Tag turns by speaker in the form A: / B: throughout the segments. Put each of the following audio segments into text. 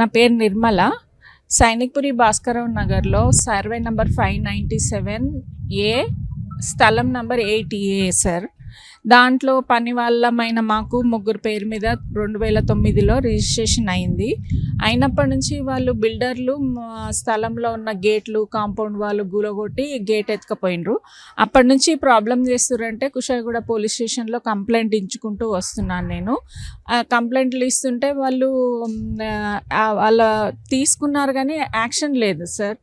A: నా పేరు నిర్మల. సైనిక్పురి భాస్కరరావు నగర్లో survey number five ninety seven A స్థలం నంబర్ ఎయిట్ ఏ సార్. దాంట్లో పని వాళ్ళమైన మాకు ముగ్గురు పేరు మీద రెండు వేల తొమ్మిదిలో రిజిస్ట్రేషన్ అయింది. అయినప్పటి నుంచి వాళ్ళు బిల్డర్లు మా స్థలంలో ఉన్న గేట్లు కాంపౌండ్ వాళ్ళు గూలగొట్టి గేట్ ఎత్తుకపోయినరు అప్పటి నుంచి ప్రాబ్లం చేస్తురంటే కుషాయిగూడ పోలీస్ స్టేషన్లో కంప్లైంట్ ఇచ్చుకుంటూ వస్తున్నాను నేను. కంప్లైంట్లు ఇస్తుంటే వాళ్ళు వాళ్ళ తీసుకున్నారు కానీ యాక్షన్ లేదు సార్.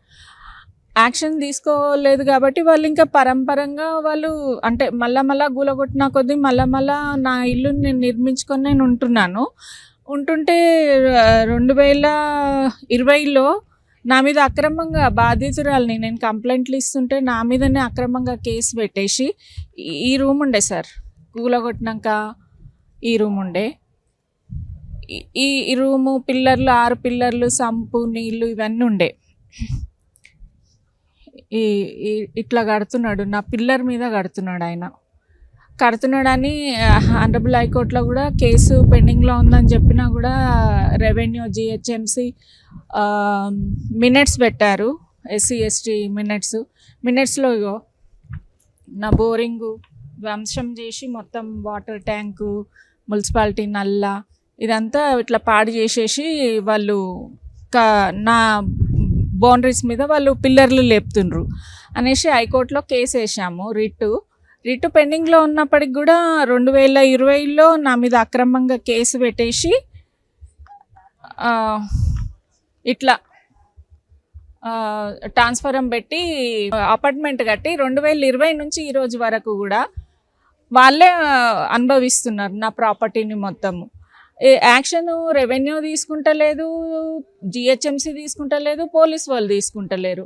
A: యాక్షన్ తీసుకోలేదు కాబట్టి వాళ్ళు ఇంకా పరంపరంగా వాళ్ళు అంటే మళ్ళా మళ్ళా గూలగొట్టిన కొద్దీ మళ్ళా మళ్ళా నా ఇల్లు నేను నిర్మించుకొని నేను ఉంటున్నాను. ఉంటుంటే రెండు వేల ఇరవైలో నా మీద అక్రమంగా బాధితురాలని నేను కంప్లైంట్లు ఇస్తుంటే నా మీదనే అక్రమంగా కేసు పెట్టేసి ఈ- రూమ్ ఉండే సార్. కూలగొట్టినాక ఈ రూమ్ ఉండే. ఈ రూము పిల్లర్లు ఆరు పిల్లర్లు సంపు నీళ్ళు ఇవన్నీ ఉండే. ఈ ఇట్లా కడుతున్నాడు నా పిల్లర్ మీద కడుతున్నాడు ఆయన. కడుతున్నాడని ఆనరబుల్ హైకోర్టులో కూడా కేసు పెండింగ్లో ఉందని చెప్పినా కూడా రెవెన్యూ జిహెచ్ఎంసి మినిట్స్ పెట్టారు. ఎస్సీ ఎస్టీ మినిట్స్ మినిట్స్లో ఇగో నా బోరింగు ధ్వంసం చేసి మొత్తం వాటర్ ట్యాంకు మున్సిపాలిటీ నల్ల ఇదంతా ఇట్లా పాడు చేసేసి వాళ్ళు నా బౌండరీస్ మీద వాళ్ళు పిల్లర్లు లేపుతుండ్రు. అనేసి హైకోర్టులో కేసు వేసాము రిట్టు. రిట్టు పెండింగ్లో ఉన్నప్పటికి కూడా రెండు వేల ఇరవైలో నా మీద అక్రమంగా కేసు పెట్టేసి ఇట్లా ట్రాన్స్ఫరం పెట్టి అపార్ట్మెంట్ కట్టి రెండు వేల ఇరవై నుంచి ఈరోజు వరకు కూడా వాళ్ళే అనుభవిస్తున్నారు నా ప్రాపర్టీని మొత్తము. యాక్షన్ రెవెన్యూ తీసుకుంటలేదు జిహెచ్ఎంసీ తీసుకుంటలేదు పోలీస్ వాళ్ళు తీసుకుంటలేరు.